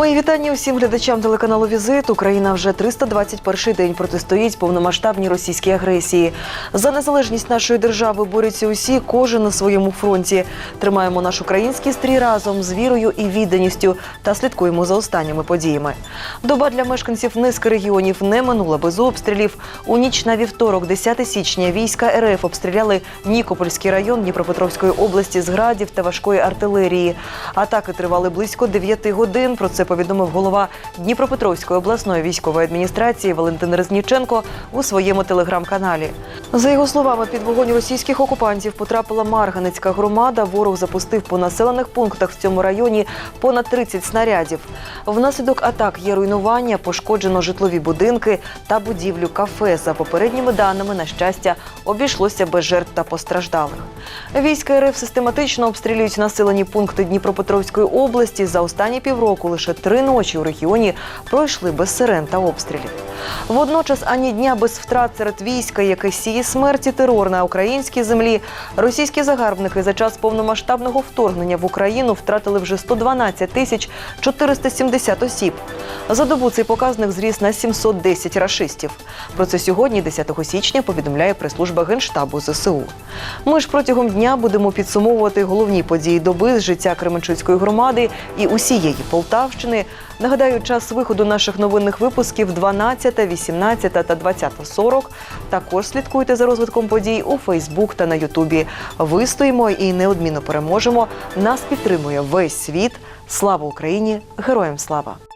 Мої вітання усім глядачам телеканалу Візит. Україна вже 321 день протистоїть повномасштабній російській агресії. За незалежність нашої держави борються усі, кожен на своєму фронті. Тримаємо наш український стрій разом з вірою і відданістю та слідкуємо за останніми подіями. Доба для мешканців низки регіонів не минула без обстрілів. У ніч на вівторок, 10 січня, війська РФ обстріляли Нікопольський район Дніпропетровської області з градів та важкої артилерії. Атаки тривали близько 9 годин. Про це повідомив голова Дніпропетровської обласної військової адміністрації Валентин Резніченко у своєму телеграм-каналі. За його словами, під вогонь російських окупантів потрапила Марганецька громада. Ворог запустив по населених пунктах в цьому районі понад 30 снарядів. Внаслідок атак є руйнування, пошкоджено житлові будинки та будівлю кафе. За попередніми даними, на щастя, обійшлося без жертв та постраждалих. Війська РФ систематично обстрілюють населені пункти Дніпропетровської області. За останні півроку лише три ночі у регіоні пройшли без сирен та обстрілів. Водночас ані дня без втрат серед війська, яке сіє смерть і терор на українській землі. Російські загарбники за час повномасштабного вторгнення в Україну втратили вже 112 тисяч 470 осіб. За добу цей показник зріс на 710 рашистів. Про це сьогодні, 10 січня, повідомляє прес-служба Генштабу ЗСУ. Ми ж протягом дня будемо підсумовувати головні події доби з життя Кременчуцької громади і усієї Полтавщини. Нагадаю, час виходу наших новинних випусків 12, 18 та 20.40. Також слідкуйте за розвитком подій у Фейсбук та на Ютубі. Вистоїмо і неодмінно переможемо. Нас підтримує весь світ. Слава Україні! Героям слава!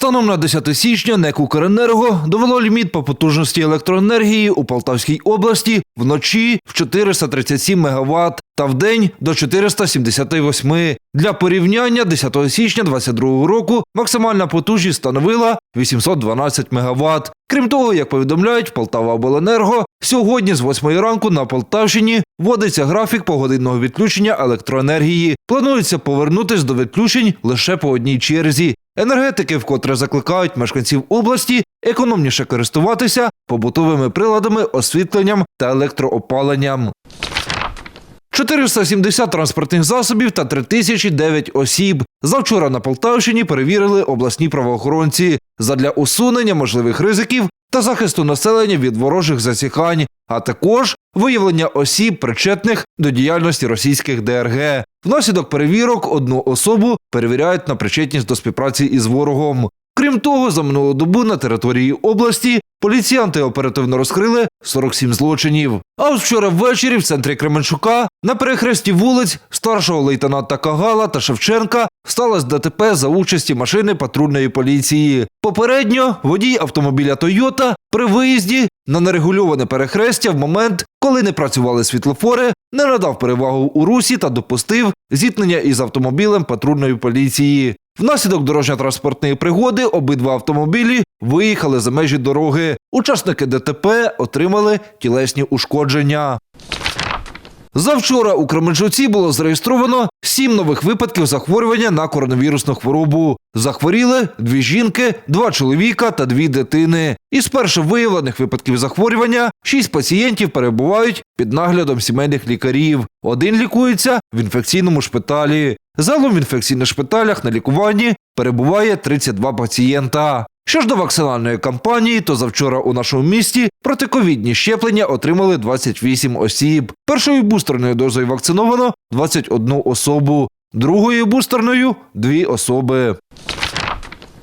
Станом на 10 січня НЕК «Укренерго» довело ліміт по потужності електроенергії у Полтавській області вночі в 437 МВт та вдень до 478. Для порівняння 10 січня 2022 року максимальна потужність становила 812 МВт. Крім того, як повідомляють Полтава Обленерго, сьогодні з 8 ранку на Полтавщині вводиться графік погодинного відключення електроенергії. Планується повернутись до відключень лише по одній черзі. Енергетики вкотре закликають мешканців області економніше користуватися побутовими приладами, освітленням та електроопаленням. 470 транспортних засобів та 3009 осіб. Завчора на Полтавщині перевірили обласні правоохоронці задля усунення можливих ризиків та захисту населення від ворожих засікань, а також виявлення осіб, причетних до діяльності російських ДРГ. Внаслідок перевірок одну особу перевіряють на причетність до співпраці із ворогом. Крім того, за минулу добу на території області поліціянти оперативно розкрили 47 злочинів. А от вчора ввечері в центрі Кременчука на перехресті вулиць старшого лейтенанта Кагала та Шевченка сталося ДТП за участі машини патрульної поліції. Попередньо водій автомобіля Тойота при виїзді на нерегульоване перехрестя в момент, коли не працювали світлофори, не надав перевагу у русі та допустив зіткнення із автомобілем патрульної поліції. Внаслідок дорожньо-транспортної пригоди обидва автомобілі виїхали за межі дороги. Учасники ДТП отримали тілесні ушкодження. Завчора у Кременчуці було зареєстровано сім нових випадків захворювання на коронавірусну хворобу. Захворіли дві жінки, два чоловіка та дві дитини. Із перших виявлених випадків захворювання шість пацієнтів перебувають під наглядом сімейних лікарів. Один лікується в інфекційному шпиталі. Залом в інфекційних шпиталях на лікуванні перебуває 32 пацієнта. Що ж до вакцинальної кампанії, то завчора у нашому місті протиковідні щеплення отримали 28 осіб. Першою бустерною дозою вакциновано 21 особу, другою бустерною – 2 особи.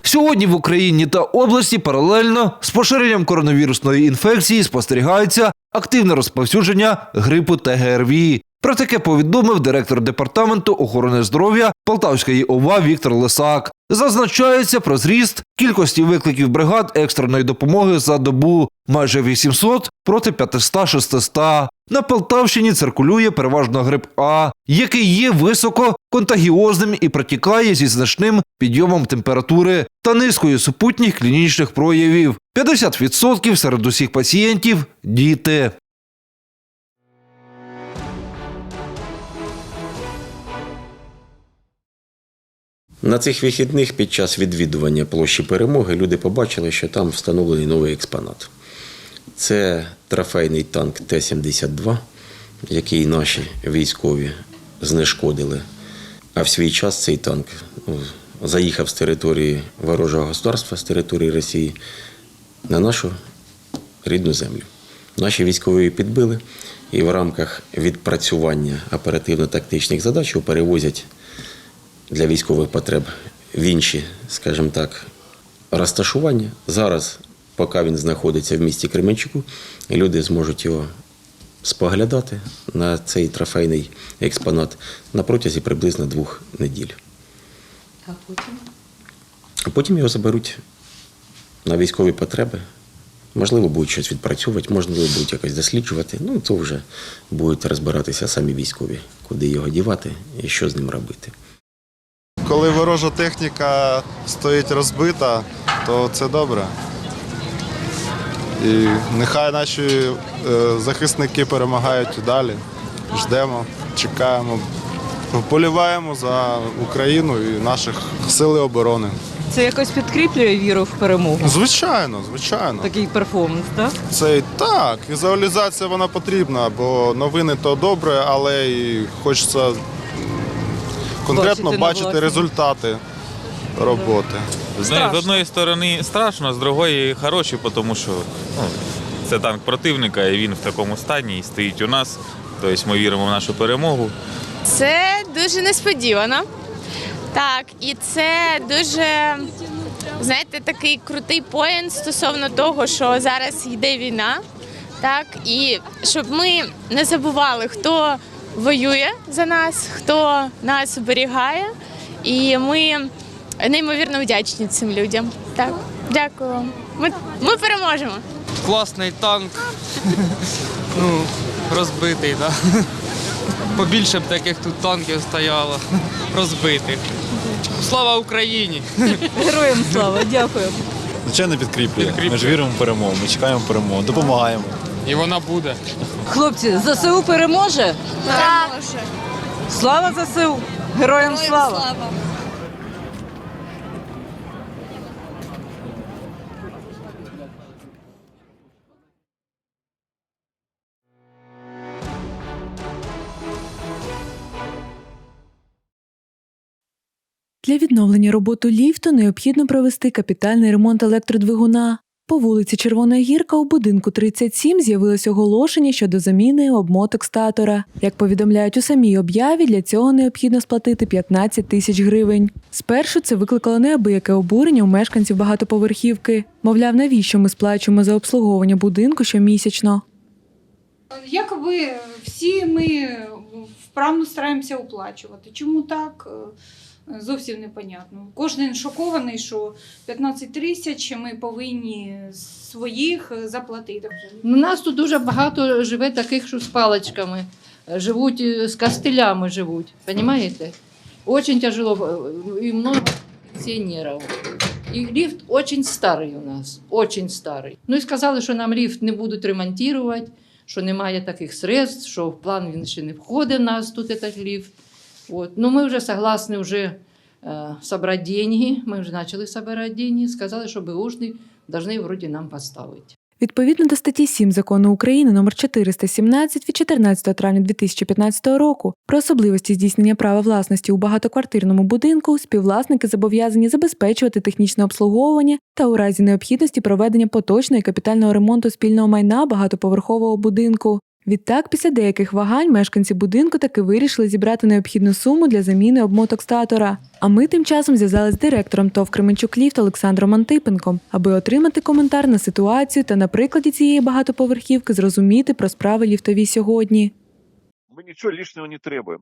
Сьогодні в Україні та області паралельно з поширенням коронавірусної інфекції спостерігається активне розповсюдження грипу та ГРВІ. Про таке повідомив директор департаменту охорони здоров'я Полтавської ОВА Віктор Лисак. Зазначається про зріст кількості викликів бригад екстреної допомоги за добу майже 800 проти 500-600. На Полтавщині циркулює переважно грип А, який є високо контагіозним і протікає зі значним підйомом температури та низкою супутніх клінічних проявів. 50% серед усіх пацієнтів діти. На цих вихідних під час відвідування площі перемоги люди побачили, що там встановлений новий експонат. Це трофейний танк Т-72, який наші військові знешкодили. А в свій час цей танк ну, заїхав з території ворожого государства, з території Росії на нашу рідну землю. Наші військові підбили і в рамках відпрацювання оперативно-тактичних задач перевозять для військових потреб в інші, скажімо так, розташування. Зараз, поки він знаходиться в місті Кременчуку, люди зможуть його споглядати на цей трофейний експонат на протязі приблизно двох неділь. А потім? А потім його заберуть на військові потреби. Можливо, будуть щось відпрацьовувати, можливо, будуть якось досліджувати. Ну, то вже будуть розбиратися самі військові, куди його дівати і що з ним робити. Коли ворожа техніка стоїть розбита, то це добре. І нехай наші е, захисники перемагають і далі. Ждемо, чекаємо, вболіваємо за Україну і наших сили оборони. Це якось підкріплює віру в перемогу. Звичайно, звичайно. Такий перформанс, так? Це так, візуалізація вона потрібна, бо новини то добре, але і хочеться конкретно Бачити на бачити власні. результати роботи. З, з одної сторони страшно, з другої хороші, тому що ну, це танк противника, і він в такому стані і стоїть у нас. Тобто ми віримо в нашу перемогу. Це дуже несподівано. Так, і це дуже, знаєте, такий крутий поєнт стосовно того, що зараз йде війна. Так, і щоб ми не забували, хто воює за нас, хто нас оберігає. І ми неймовірно вдячні цим людям. Так, дякую вам. Ми, ми переможемо. класний танк. Ну, розбитий, так. Да. Побільше б таких тут танків стояло, розбитих. Слава Україні! Героям слава, дякую. Звичайно, підкріплює. Ми ж віримо в перемогу, ми чекаємо перемогу, допомагаємо. І вона буде. Хлопці, ЗСУ переможе? Переможе. Слава ЗСУ! Героям слава! Для відновлення роботи ліфту необхідно провести капітальний ремонт електродвигуна. По вулиці Червона Гірка у будинку 37 з'явилось оголошення щодо заміни обмоток статора. Як повідомляють у самій об'яві, для цього необхідно сплатити 15 тисяч гривень. Спершу це викликало неабияке обурення у мешканців багатоповерхівки. Мовляв, навіщо ми сплачуємо за обслуговування будинку щомісячно? Якоби всі ми вправно стараємося оплачувати. Чому так? Зовсім непонятно. Кожен шокований, що 15 тисяч ми повинні своїх заплатити. У нас тут дуже багато живе таких, що з паличками. Живуть е, з костилями живуть. Понимаете? Очень тяжело. е, И много пенсионеров. И лифт очень старий у нас. Очень старий. Ну і сказали, що нам ліфт не будуть ремонтувати, що немає таких средств, що в план він ще не входить в нас тут этот ліфт. Вот. Ну, ми вже согласні вже э, собрать деньги. Ми вже почали собирати деньги. Сказали, що беушний должны вроді нам поставити. Відповідно до статті 7 закону України номер 417 від 14 травня 2015 року про особливості здійснення права власності у багатоквартирному будинку, співвласники зобов'язані забезпечувати технічне обслуговування та у разі необхідності проведення поточного і капітального ремонту спільного майна багатоповерхового будинку. Відтак, після деяких вагань мешканці будинку таки вирішили зібрати необхідну суму для заміни обмоток статора. А ми тим часом зв'язалися з директором ТОВ Кременчук Ліфт Олександром Антипенком, аби отримати коментар на ситуацію та на прикладі цієї багатоповерхівки зрозуміти про справи ліфтові сьогодні. мы ничего лишнего не требуем.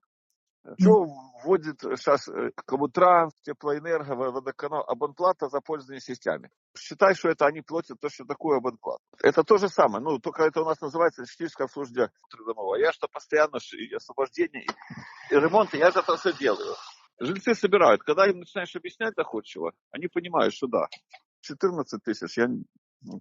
Что вводит сейчас Коммутранс, Теплоэнерго, Водоканал, абонплата за пользование сетями. Считай, что это они платят точно такую абонплату. Это то же самое, ну, только это у нас называется техническое обслуживание трудового. Я что постоянно и освобождение, и, и ремонт, я же это все делаю. Жильцы собирают. Когда им начинаешь объяснять доходчиво, они понимают, что да, 14 тысяч, я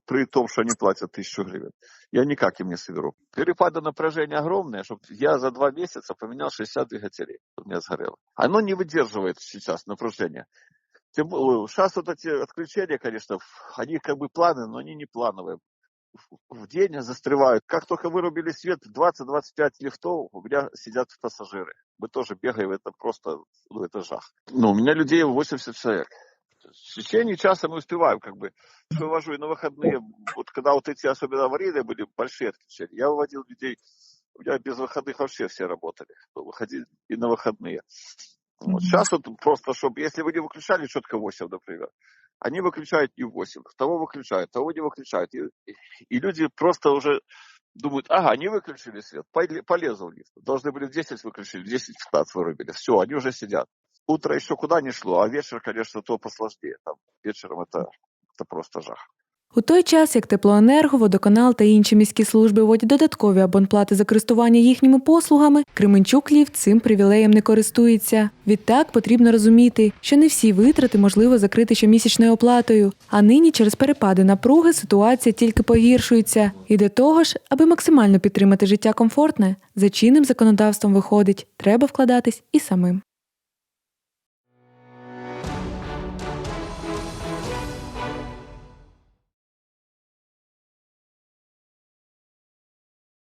при том, что они платят тысячу гривен я никак им не соберу. Перепады напряжения огромные, чтобы я за два месяца поменял 60 двигателей. У меня сгорело. Оно не выдерживает сейчас напряжения. Тем более, сейчас вот эти отключения, конечно, они как бы планы, но они не плановые. В день застревают. Как только вырубили свет, 20-25 лифтов, у меня сидят пассажиры. Мы тоже бегаем, это просто, ну, это жах. Ну, у меня людей 80 человек. В течение часа мы успеваем, как бы. Вывожу и на выходные, вот когда вот эти особенно аварийные были, большие отключения, я выводил людей, у меня без выходных вообще все работали. Ну, Выходили и на выходные. Вот. Сейчас вот просто, чтобы, если вы не выключали четко 8, например, они выключают в 8, того выключают, того не выключают. И, и люди просто уже думают, ага, они выключили свет, поле- полезу в лифт. Должны были в 10 выключили, в 10-15 вырубили. Все, они уже сидят. Утро еще куда не шло, а вечер, конечно, то посложнее. Там вечером это, это просто жах. У той час, як теплоенерго, водоканал та інші міські служби вводять додаткові абонплати за користування їхніми послугами, Кременчук ліфт цим привілеєм не користується. Відтак потрібно розуміти, що не всі витрати можливо закрити щомісячною оплатою. А нині через перепади напруги ситуація тільки погіршується. І до того ж, аби максимально підтримати життя комфортне, за чинним законодавством виходить, треба вкладатись і самим.